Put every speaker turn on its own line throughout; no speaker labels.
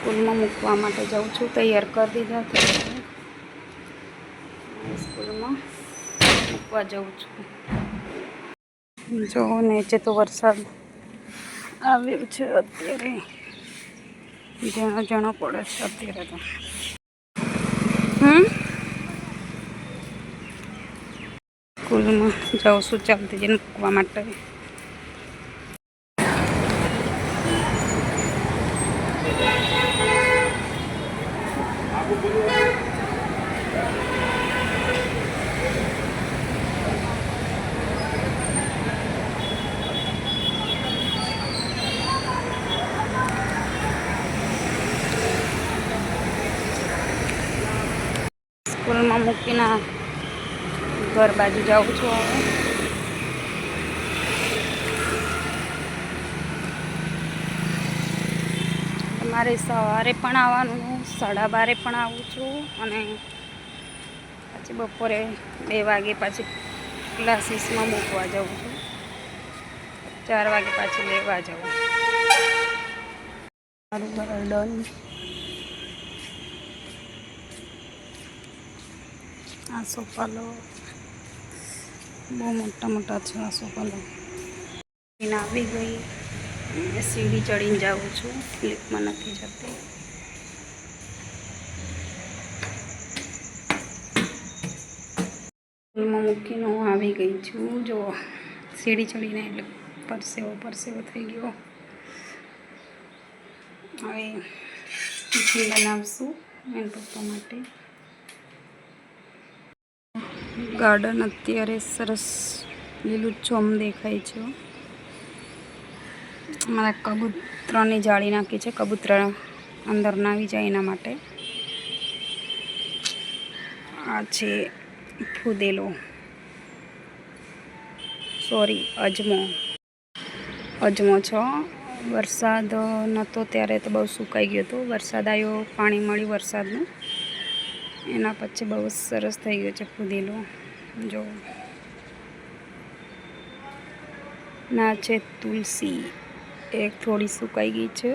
સ્કૂલમાં મૂકવા માટે જાઉં છું. તૈયાર કરી દીધા છે. સ્કૂલમાં મૂકવા જાઉં છું. જો, નીચે તો વરસાદ આવ્યો છે અત્યારે. ઝીણો ઝીણો પડે છે અત્યારે તો. સ્કૂલમાં જાઉં છું ચાલતી જઈને મૂકવા માટે. સ્કૂલમાં મૂકીને ઘર બાજુ જાઉં છું હવે મારે સવારે પણ આવવાનું, સાડા બારે પણ આવું છું અને પછી બપોરે બે વાગે પાછી ક્લાસીસમાં મૂકવા જાઉં છું. ચાર વાગે પાછી લેવા જાઉં. મારું ગાર્ડન આ સોપાલો બહુ મોટા મોટા છે આ સોપાલો આવી ગઈ. સીડી ચડીને જાઉં છું. લિફ્ટમાં નથી જતી. મૂકીને હું આવી ગઈ છું. જો, સીડી ચડીને એટલે પરસેવો પરસેવો થઈ ગયો. હવે ટિફિન બનાવશું એન પપ્પા માટે. ગાર્ડન અત્યારે સરસ લીલુંછમ દેખાય છે. મારા કબૂતરની જાળી નાખી છે. કબૂતર અંદર ના આવી જાય એના માટે. આ છે ફૂદેલો. સોરી અજમો. અજમો છો વરસાદ નહોતો ત્યારે તો બહુ સુકાઈ ગયો હતો. વરસાદ આવ્યો પાણી મળ્યું વરસાદનું. એના પછી બહુ સરસ થઈ ગયો છે ફૂદેલો. જો. ના છે તુલસી. એક થોડી સુકાઈ ગઈ છે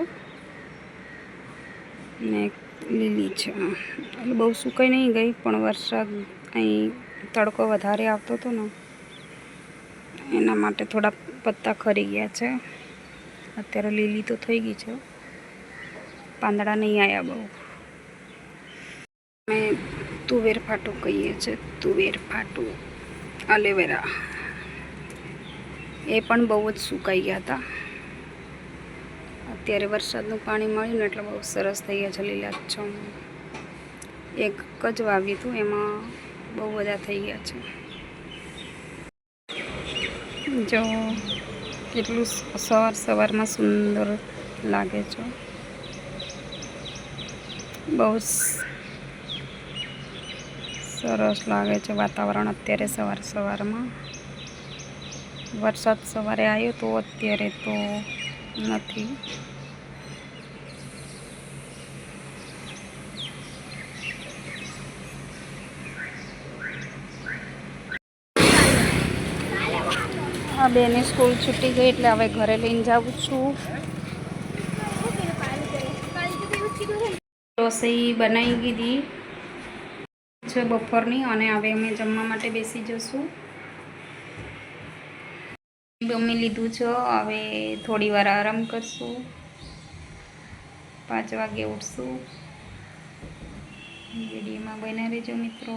ને એક લીલી છે. એટલે બહુ સુકાઈ નહીં ગઈ, પણ વરસાદ અહીં તડકો વધારે આવતો હતો ને, એના માટે થોડા પત્તા ખરી ગયા છે. અત્યારે લીલી તો થઈ ગઈ છે. પાંદડા નહીં આવ્યા બહુ. અમે તુવેર ફાટું કહીએ છીએ તુવેર ફાટું, અલેવેરા. એ પણ બહુ જ સુકાઈ ગયા હતા. અત્યારે વરસાદનું પાણી મળ્યું ને એટલે બહુ સરસ થઈ ગયા છે લીલાછમ. એક જ વાવ્યું હતું, એમાં બહુ બધા થઈ ગયા છે. જો, કેટલું સવાર સવારમાં સુંદર લાગે છે. બહુ સરસ લાગે છે વાતાવરણ અત્યારે સવાર સવારમાં. વરસાદ સવારે આવ્યો તો અત્યારે તો નથી. આ બેની સ્કૂલ છૂટી ગઈ એટલે હવે ઘરે લઈને જાઉં છું. રસોઈ બનાવી દીધી છે બપોરની અને હવે અમે જમવા માટે બેસી જશું. જમી લીધું છે, હવે થોડી વાર આરામ કરશું. પાંચ વાગે ઉઠશું. વિડીયોમાં બનાવી રહેજો મિત્રો.